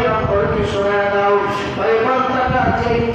Orchestra, and now, I want to take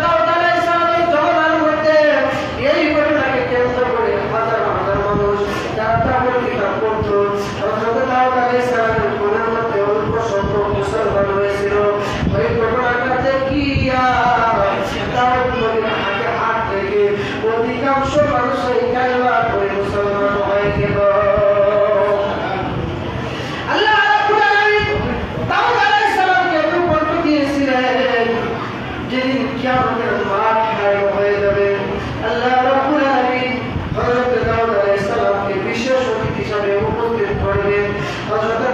그러면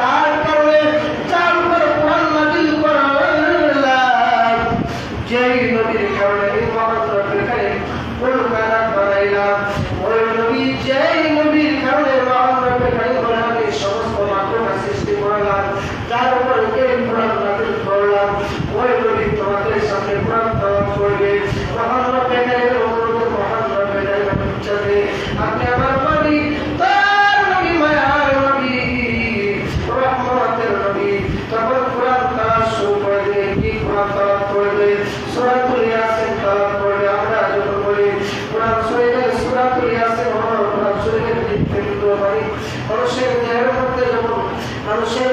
যার কারণে যার উপর কোরআন নাজিল করা যেই নবীর কারণে এই মহান রবের কারিম কলকাতা বানাইলাম, ওই নবী যেই নবীর কারণে রবের কারিম বললাম এই সমস্ত মাত্রকা সৃষ্টি করলাম, তার উপর এই কোরআন নাজিল করলাম, ওই নবী তোমাদের সামনে কোরআন তাওয়াত করবে। মহান রবের কারিমের অনুরোধে মহান রবের আপনি আমার নবী তার নবী মায়ার নবী রহমতের নবী তখন কোরআন তাওয়াত শুরু করে দিলে কি কোরআন তাওয়াত করবে সূরাতুল ইয়াসিন তাওয়াত করবে আমরা যখন বলি কোরআন শরীফের সূরাতুল ইয়াসিন হলো কোরআন শরীফের দিক থেকে পারি মানুষের দেহের মধ্যে যখন মানুষের